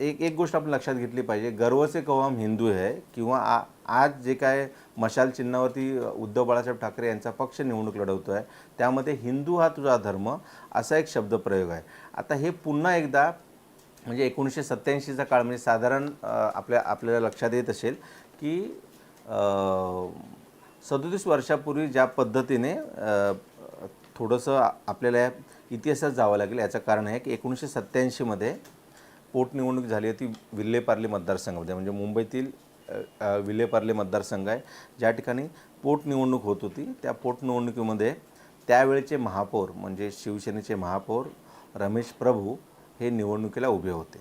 एक एक गोष्ट आपण लक्षात घेतली पाहिजे. गर्व से कहो हम हिंदू है किंवा आ आज जे काय मशाल चिन्हावरती उद्धव बाळासाहेब ठाकरे यांचा पक्ष निवडणूक लढवतो आहे त्यामध्ये हिंदू हा तुझा धर्म असा एक शब्दप्रयोग आहे. आता हे पुन्हा एकदा म्हणजे एकोणीसशे सत्त्याऐंशीचा काळ म्हणजे साधारण आपल्या आपल्याला लक्षात येत असेल की सदोतीस वर्षापूर्वी ज्या पद्धतीने थोडंसं आपल्याला इतिहासात जावं लागेल याचं कारण आहे की एकोणीसशे सत्त्याऐंशीमध्ये पोटनिवडणूक झाली आहे ती विल्हेपार्ले मतदारसंघामध्ये म्हणजे मुंबईतील विलेपार्ले मतदारसंघ आहे. ज्या ठिकाणी पोटनिवडणूक होत होती त्या पोटनिवडणुकीमध्ये त्यावेळेचे महापौर म्हणजे शिवसेनेचे महापौर रमेश प्रभू हे निवडणुकीला उभे होते.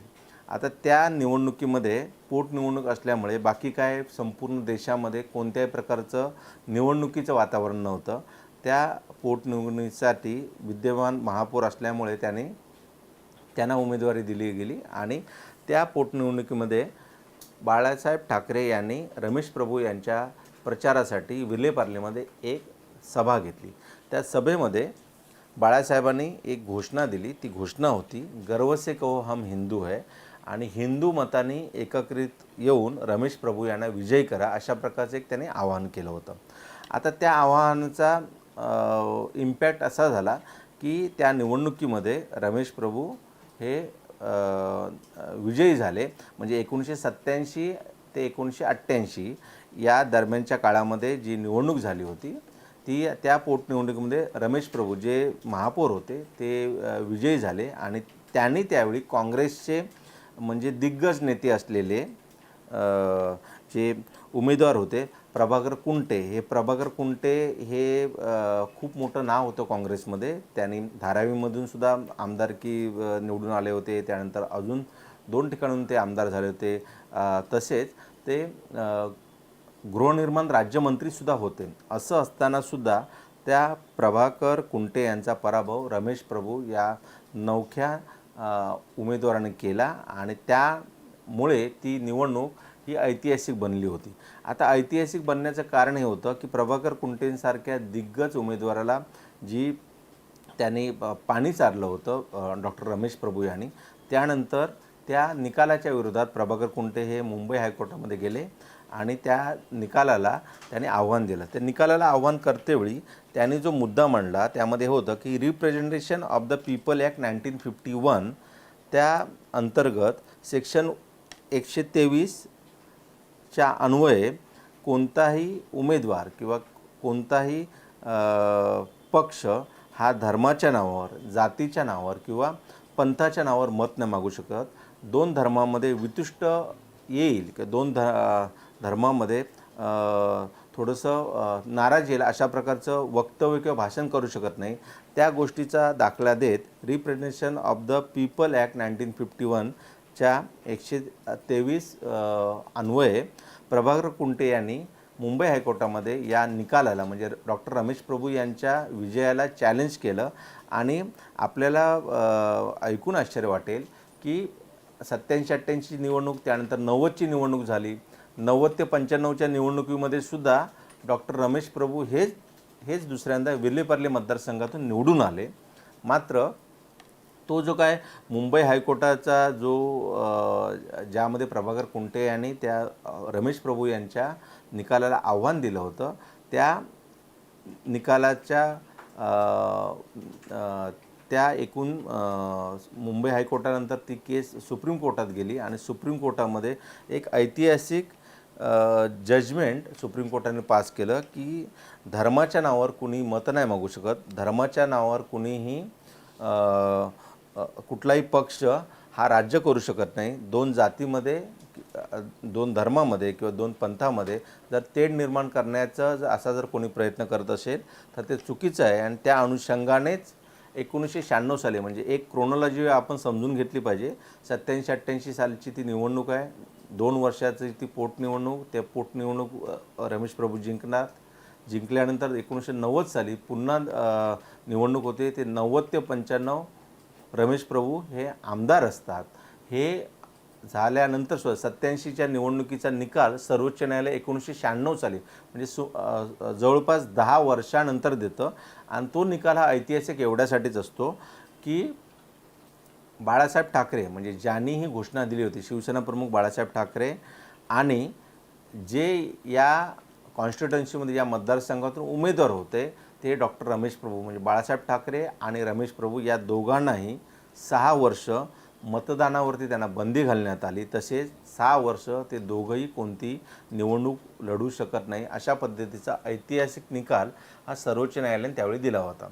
आता त्या निवडणुकीमध्ये पोटनिवडणूक असल्यामुळे बाकी काय संपूर्ण देशामध्ये कोणत्याही प्रकारचं निवडणुकीचं वातावरण नव्हतं. त्या पोटनिवडणुकीसाठी विद्यमान महापौर असल्यामुळे त्याने त्यांना उमेदवारी दिली गेली आणि त्या पोटनिवडणुकीमध्ये बाळासाहेब ठाकरे यांनी रमेश प्रभू यांच्या प्रचारासाठी विलेपार्लेमध्ये एक सभा घेतली. त्या सभेमध्ये बाळासाहेबांनी एक घोषणा दिली. ती घोषणा होती गर्व से कहो हम हिंदू है आणि हिंदू मतांनी एकत्रित येऊन रमेश प्रभू यांना विजयी करा अशा प्रकारचं एक त्यांनी आवाहन केलं होतं. आता त्या आवाहनाचा इम्पॅक्ट असा झाला की त्या निवडणुकीमध्ये रमेश प्रभू हे विजयी झाले. म्हणजे एकोणीसशे सत्त्याऐंशी ते एकोणीसशे अठ्ठ्याऐंशी या दरम्यानच्या काळामध्ये जी निवडणूक झाली होती ती त्या पोटनिवडणुकीमध्ये रमेश प्रभू जे महापौर होते ते विजयी झाले आणि त्यांनी त्यावेळी काँग्रेसचे म्हणजे दिग्गज नेते असलेले जे उमेदवार होते प्रभाकर कुंटे हे प्रभाकर कुंटे हे खूप मोठं नाव होतं काँग्रेसमध्ये. त्यांनी धारावीमधून सुद्धा आमदारकी निवडून आले होते. त्यानंतर अजून दोन ठिकाणून ते आमदार झाले होते. तसेच ते गृहनिर्माण राज्यमंत्रीसुद्धा होते. असं असतानासुद्धा त्या प्रभाकर कुंटे यांचा पराभव रमेश प्रभू या नवख्या उमेदवाराने केला. आणि त्यामुळे ती निवडणूक ही ऐतिहासिक बनली होती. आता ऐतिहासिक बनण्याचं कारण हे होतं की प्रभाकर कुंटेंसारख्या दिग्गज उमेदवाराला जी त्यांनी पाणी चारलं होतं डॉक्टर रमेश प्रभू यांनी त्यानंतर त्या निकालाच्या विरोधात प्रभाकर कुंटे हे मुंबई हायकोर्टामध्ये गेले आणि त्या निकालाला त्याने आव्हान दिलं. त्या निकालाला आव्हान करतेवेळी त्यांनी जो मुद्दा मांडला त्यामध्ये होतं की representation of the people act nineteen fifty one त्या अंतर्गत सेक्शन एकशे तेवीस च्या अन्वये कोणताही उमेदवार किंवा कोणताही पक्ष हा धर्माच्या नावावर जातीच्या नावावर किंवा पंथाच्या नावावर मत नाही मागू शकत. दोन धर्मामध्ये वितुष्ट येईल किंवा दोन ध धर्मामध्ये थोडंसं नाराज येईल अशा प्रकारचं वक्तव्य किंवा भाषण करू शकत नाही. त्या गोष्टीचा दाखला देत representation of the people act nineteen fifty one च्या एकशे तेवीस अन्वये प्रभाकर कुंटे यांनी मुंबई हायकोर्टामध्ये या निकालाला म्हणजे डॉक्टर रमेश प्रभू यांच्या विजयाला चॅलेंज केलं आणि आपल्याला ऐकून आश्चर्य वाटेल की सत्याऐंशी अठ्ठ्याऐंशी निवडणूक त्यानंतर नव्वदची निवडणूक झाली. नव्वद ते पंच्याण्णवच्या निवडणुकीमध्ये सुद्धा डॉक्टर रमेश प्रभू हेच हेच दुसऱ्यांदा विलेपार्ले मतदारसंघातून निवडून आले. मात्र तो जो काय मुंबई हायकोर्टाचा जो ज्यामध्ये प्रभाकर कुंटे यांनी त्या रमेश प्रभू यांच्या निकालाला आव्हान दिलं होतं त्या निकालाच्या त्या एकूण मुंबई हायकोर्टानंतर ती केस सुप्रीम कोर्टात गेली आणि सुप्रीम कोर्टामध्ये एक ऐतिहासिक जजमेंट सुप्रीम कोर्टाने पास केलं की धर्माच्या नावावर कुणी मतं नाही मागू शकत धर्माच्या नावावर कुणीही कुठलाही पक्ष हा राज्य करू शकत नाही. दोन जातीमध्ये दोन धर्मामध्ये किंवा दोन पंथामध्ये जर तेढ निर्माण करण्याचा जर असा जर कोणी प्रयत्न करत असेल तर ते चुकीचं आहे. आणि त्या अनुषंगानेच एकोणीसशे शहाण्णव साली म्हणजे एक क्रोनॉलॉजी आपण समजून घेतली पाहिजे. सत्याऐंशी अठ्ठ्याऐंशी सालची ती निवडणूक आहे. दोन वर्षाची ती पोटनिवडणूक त्या पोटनिवडणूक रमेश प्रभू जिंकणार. जिंकल्यानंतर एकोणीसशे नव्वद साली पुन्हा निवडणूक होते. ते नव्वद ते पंच्याण्णव रमेश प्रभू हे आमदार असतात. हे झाल्यानंतर सुद्धा सत्याऐंशीच्या निवडणुकीचा निकाल सर्वोच्च न्यायालय एकोणीसशे शहाण्णव साली म्हणजे सु जवळपास दहा वर्षानंतर देतं. आणि तो निकाल हा ऐतिहासिक एवढ्यासाठीच असतो की बाळासाहेब ठाकरे म्हणजे ज्यांनी ही घोषणा दिली होती शिवसेना प्रमुख बाळासाहेब ठाकरे आणि जे या कॉन्स्टिट्युन्सीमध्ये या मतदारसंघातून उमेदवार होते ते डॉक्टर रमेश प्रभू म्हणजे बाळासाहेब ठाकरे आणि रमेश प्रभू या दोघांनाही सहा वर्ष मतदानावरती त्यांना बंदी घालण्यात आली. तसेच सहा वर्ष ते दोघंही कोणती निवडणूक लढू शकत नाही अशा पद्धतीचा ऐतिहासिक निकाल हा सर्वोच्च न्यायालयाने त्यावेळी दिला होता.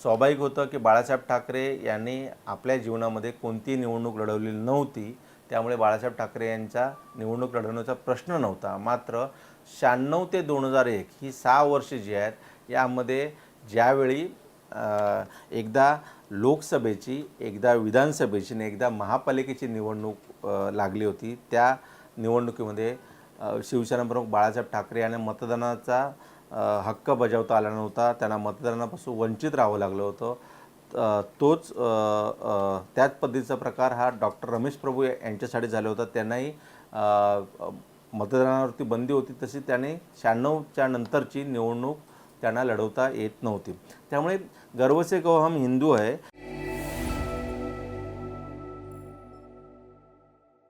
स्वाभाविक होतं की बाळासाहेब ठाकरे यांनी आपल्या जीवनामध्ये कोणतीही निवडणूक लढवलेली नव्हती. त्यामुळे बाळासाहेब ठाकरे यांचा निवडणूक लढवण्याचा प्रश्न नव्हता. मात्र शहाण्णव ते दोन हजार एक ही सहा वर्षे जी आहेत यामध्ये ज्यावेळी एकदा लोकसभेची एकदा विधानसभेची आणि एकदा महापालिकेची निवडणूक लागली होती त्या निवडणुकीमध्ये शिवसेनाप्रमुख बाळासाहेब ठाकरे यांना मतदानाचा हक्क बजावता आला नव्हता. त्यांना मतदानापासून वंचित राहावं लागलं होतं. तोच त्याच पद्धतीचा प्रकार हा डॉक्टर रमेश प्रभू यांच्यासाठी झाला होता. त्यांनाही मतदानावरती बंदी होती तशी त्याने शहाण्णवच्या नंतरची निवडणूक त्यांना लढवता येत नव्हती. त्यामुळे गर्व से कहो हम हिंदू आहे.